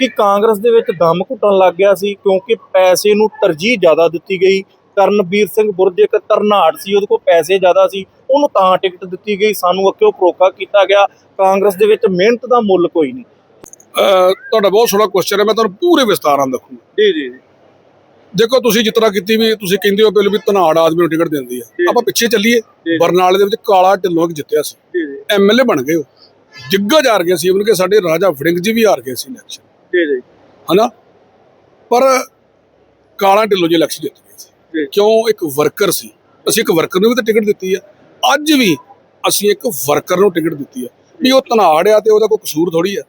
ਕਿ ਕਾਂਗਰਸ ਦੇ ਵਿੱਚ ਦਮ ਘੁੱਟਣ ਲੱਗ ਗਿਆ ਸੀ ਕਿਉਂਕਿ ਪੈਸੇ ਨੂੰ ਤਰਜੀਹ ਜ਼ਿਆਦਾ ਦਿੱਤੀ ਗਈ। ਕਰਨਵੀਰ ਸਿੰਘ ਬੁਰਜ ਇੱਕ ਤਰਨਾਟ ਸੀ ਉਹਦੇ ਕੋਲ ਪੈਸੇ ਜ਼ਿਆਦਾ ਸੀ ਉਹਨੂੰ ਤਾਂ ਟਿਕਟ ਦਿੱਤੀ ਗਈ ਸਾਨੂੰ ਅੱਕਿਓ ਪ੍ਰੋਖਾ ਕੀਤਾ ਗਿਆ। ਕਾਂਗਰਸ ਦੇ ਵਿੱਚ ਮਿਹਨਤ ਦਾ ਮੁੱਲ ਕੋਈ ਨਹੀਂ। ਤੁਹਾਡਾ ਬਹੁਤ ਸੋਹਣਾ ਕੁਐਸਚਨ ਹੈ ਮੈਂ ਤੁਹਾਨੂੰ ਪੂਰੇ ਵਿਸਤਾਰ ਨਾਲ ਦੱਸੂਗਾ। ਜੀ ਜੀ ਦੇਖੋ ਤੁਸੀਂ ਤਰ੍ਹਾਂ ਕੀਤੀ ਵੀ ਤੁਸੀਂ ਕਹਿੰਦੇ ਹੋ ਪਹਿਲਾਂ ਵੀ ਧਨਾੜ ਆਦਮੀ ਨੂੰ ਟਿਕਟ ਦਿੰਦੀ ਜੀ। ਆ ਆਪਾਂ ਪਿੱਛੇ ਚੱਲੀਏ। ਜੀ। ਬਰਨਾਲੇ ਦੇ ਵਿੱਚ ਕਾਲਾ ਢਿੱਲੋਂ ਇੱਕ ਜਿੱਤਿਆ ਸੀ। ਜੀ ਜੀ। ਐਮਐਲਏ ਬਣ ਗਏ ਉਹ। ਜਿੱਗਾ ਹਾਰ ਗਏ ਸੀ ਉਹਨਾਂ ਕੇ ਸਾਡੇ ਰਾਜਾ ਫੜਿੰਗ ਜੀ ਵੀ ਹਾਰ ਗਏ ਸੀ ਇਲੈਕਸ਼ਨ ਜੀ ਜੀ। ਹਨਾ? ਪਰ ਕਾਲਾ ਢਿੱਲੋਂ ਜੀ ਇਲੈਕਸ਼ਨ ਜਿੱਤ ਗਏ। ਸੀ। ਕਿਉਂ? ਇੱਕ ਵਰਕਰ ਸੀ। ਅਸੀਂ ਇੱਕ ਵਰਕਰ ਨੂੰ ਵੀ ਤਾਂ ਟਿਕਟ ਦਿੱਤੀ ਆ। ਅੱਜ ਵੀ ਅਸੀਂ ਇੱਕ ਵਰਕਰ ਨੂੰ ਟਿਕਟ ਦਿੱਤੀ ਆ। ਵੀ ਉਹ ਧਨਾੜ ਆ ਤੇ ਉਹਦਾ ਕੋਈ ਕਸੂਰ ਥੋੜੀ ਆ।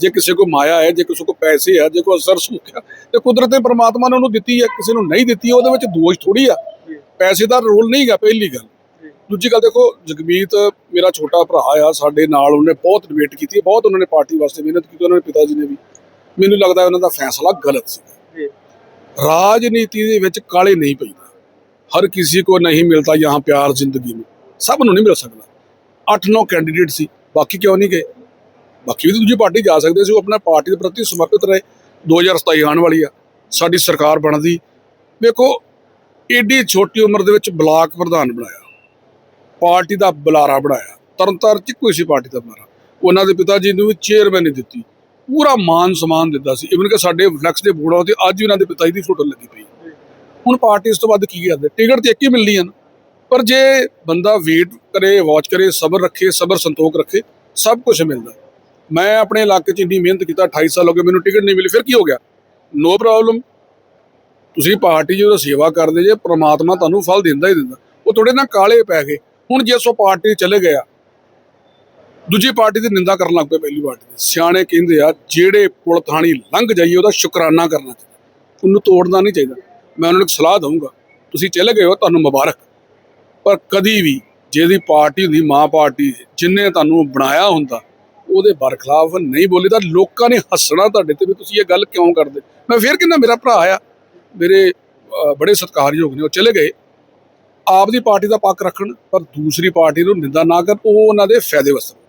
ਜੀ ਕਿਸੇ ਕੋ ਮਾਇਆ ਹੈ ਜੇ ਕਿਸੇ ਕੋ ਪੈਸੇ ਆ ਜੇ ਕੋ ਅਸਰ ਸੁੱਖ ਆ ਤੇ ਕੁਦਰਤ ਨੇ ਪ੍ਰਮਾਤਮਾ ਨੇ ਉਹਨੂੰ ਦਿੱਤੀ ਹੈ ਕਿਸੇ ਨੂੰ ਨਹੀਂ ਦਿੱਤੀ ਉਹਦੇ ਵਿੱਚ ਦੋਸ਼ ਥੋੜੀ ਆ। ਪੈਸੇ ਦਾ ਰੋਲ ਨਹੀਂਗਾ ਪਹਿਲੀ ਗੱਲ। ਦੂਜੀ ਗੱਲ ਦੇਖੋ ਜਗਮੀਤ ਮੇਰਾ ਛੋਟਾ ਭਰਾ ਆ ਸਾਡੇ ਨਾਲ ਉਹਨੇ ਬਹੁਤ ਡਿਬੇਟ ਕੀਤੀ ਬਹੁਤ ਉਹਨਾਂ ਨੇ ਪਾਰਟੀ ਵਾਸਤੇ ਮਿਹਨਤ ਕੀਤੀ ਉਹਨਾਂ ਦੇ ਪਿਤਾ ਜੀ ਨੇ ਵੀ। ਮੈਨੂੰ ਲੱਗਦਾ ਉਹਨਾਂ ਦਾ ਫੈਸਲਾ ਗਲਤ ਸੀ। ਜੀ। ਰਾਜਨੀਤੀ ਦੇ ਵਿੱਚ ਕਾਲੇ ਨਹੀਂ ਪੈਂਦਾ। ਹਰ ਕਿਸੇ ਕੋ ਨਹੀਂ ਮਿਲਦਾ ਯਹਾਂ ਪਿਆਰ ਜ਼ਿੰਦਗੀ में ਸਭ ਨੂੰ ਨਹੀਂ ਮਿਲ ਸਕਦਾ। 8-9 ਕੈਂਡੀਡੇਟ ਸੀ ਬਾਕੀ ਕਿਉਂ ਨਹੀਂ ਗਏ? ਬਾਕੀ ਵੀ ਦੂਜੀ ਪਾਰਟੀ ਜਾ ਸਕਦੇ ਸੀ ਉਹ ਆਪਣਾ ਪਾਰਟੀ ਦੇ ਪ੍ਰਤੀ ਸਮਰਪਿਤ ਰਹੇ। 2027 ਆਉਣ ਵਾਲੀ ਆ। ਸਾਡੀ ਸਰਕਾਰ ਬਣਦੀ। ਵੇਖੋ ਏਡੀ ਛੋਟੀ ਉਮਰ ਦੇ ਵਿੱਚ ਬਲਾਕ ਪ੍ਰਧਾਨ ਬਣਾਇਆ। ਪਾਰਟੀ ਦਾ ਬੁਲਾਰਾ ਬਣਾਇਆ। ਤਰਨਤਾਰਨ ਚ ਕੋਈ ਸੀ ਪਾਰਟੀ ਦਾ ਬੁਲਾਰਾ। ਉਹਨਾਂ ਦੇ ਪਿਤਾ ਜੀ ਨੂੰ ਵੀ ਚੇਅਰਮੈਨ ਨਹੀਂ ਦਿੱਤੀ। ਪੂਰਾ ਮਾਨ ਸਨਮਾਨ ਦਿੱਤਾ ਸੀ। ਇਵਨ ਕਿ ਸਾਡੇ ਫਲੈਕਸ ਦੇ ਬੋਰਡਾਂ ਤੇ ਅੱਜ ਵੀ ਉਹਨਾਂ ਦੇ ਪਿਤਾ ਜੀ ਦੀ ਫੋਟੋ ਲੱਗੀ ਪਈ। ਹੁਣ ਪਾਰਟੀ ਇਸ ਤੋਂ ਵੱਧ ਕੀ ਕਰਦੇ? ਟਿਕਟ ਤੇ ਇੱਕ ਹੀ ਮਿਲਣੀ ਆ ਨਾ। ਪਰ ਜੇ ਬੰਦਾ ਵੇਟ ਕਰੇ ਵਾਚ ਕਰੇ, ਸਬਰ ਰੱਖੇ, ਸਬਰ ਸੰਤੋਖ ਰੱਖੇ, ਸਭ ਕੁਝ ਮਿਲਦਾ। ਮੈਂ ਆਪਣੇ ਇਲਾਕੇ 'ਚ ਇੰਨੀ ਮਿਹਨਤ ਕੀਤਾ 28 ਸਾਲ ਹੋ ਗਏ, ਮੈਨੂੰ ਟਿਕਟ ਨਹੀਂ ਮਿਲੀ, ਫਿਰ ਕੀ ਹੋ ਗਿਆ? ਨੋ ਪ੍ਰੋਬਲਮ ਤੁਸੀਂ ਪਾਰਟੀ ਜਦੋਂ ਸੇਵਾ ਕਰਦੇ ਜੇ, ਪ੍ਰਮਾਤਮਾ ਤੁਹਾਨੂੰ ਫਲ ਦਿੰਦਾ ਹੀ ਦਿੰਦਾ। ਉਹ ਤੁਹਾਡੇ ਨਾ ਕਾਲੇ ਪੈ ਗਏ। ਹੁਣ ਜੇ ਸੋ ਪਾਰਟੀ ਚਲੇ ਗਿਆ ਦੂਜੀ ਪਾਰਟੀ ਦੀ ਨਿੰਦਾ ਕਰਨ ਲੱਗ ਪਏ ਪਹਿਲੀ ਪਾਰਟੀ ਦੀ। ਸਿਆਣੇ ਕਹਿੰਦੇ ਆ, ਜਿਹੜੇ ਪੁਲ ਥਾਣੀ ਲੰਘ ਜਾਈਏ, ਉਹਦਾ ਸ਼ੁਕਰਾਨਾ ਕਰਨਾ ਚਾਹੀਦਾ। ਉਹਨੂੰ ਤੋੜਨਾ ਨਹੀਂ ਚਾਹੀਦਾ। ਮੈਂ ਉਹਨਾਂ ਨੂੰ ਸਲਾਹ ਦਊਂਗਾ, ਤੁਸੀਂ ਚਲੇ ਗਏ ਹੋ, ਤੁਹਾਨੂੰ ਮੁਬਾਰਕ। ਪਰ ਕਦੀ ਵੀ ਜਿਹਦੀ ਪਾਰਟੀ ਹੁੰਦੀ, ਮਾਂ ਪਾਰਟੀ, ਜਿੰਨੇ ਤੁਹਾਨੂੰ ਬਣਾਇਆ ਹੁੰਦਾ, ਉਹਦੇ ਬਰਖਲਾਫ ਨਹੀਂ ਬੋਲੀ ਤਾਂ ਲੋਕਾਂ ਨੇ ਹੱਸਣਾ ਤੁਹਾਡੇ ਤੇ ਵੀ ਤੁਸੀਂ ਇਹ ਗੱਲ ਕਿਉਂ ਕਰਦੇ? ਮੈਂ ਫਿਰ ਕਹਿੰਦਾ, ਮੇਰਾ ਭਰਾ ਆ ਮੇਰੇ ਬੜੇ ਸਤਿਕਾਰਯੋਗ ਨੇ, ਉਹ ਚਲੇ ਗਏ। ਆਪ ਦੀ ਪਾਰਟੀ ਦਾ ਪੱਖ ਰੱਖਣ, ਪਰ ਦੂਸਰੀ ਪਾਰਟੀ ਨੂੰ ਨਿੰਦਾ ਨਾ ਕਰਨ ਉਹ ਉਹਨਾਂ ਦੇ ਫਾਇਦੇ ਵਾਸਤੇ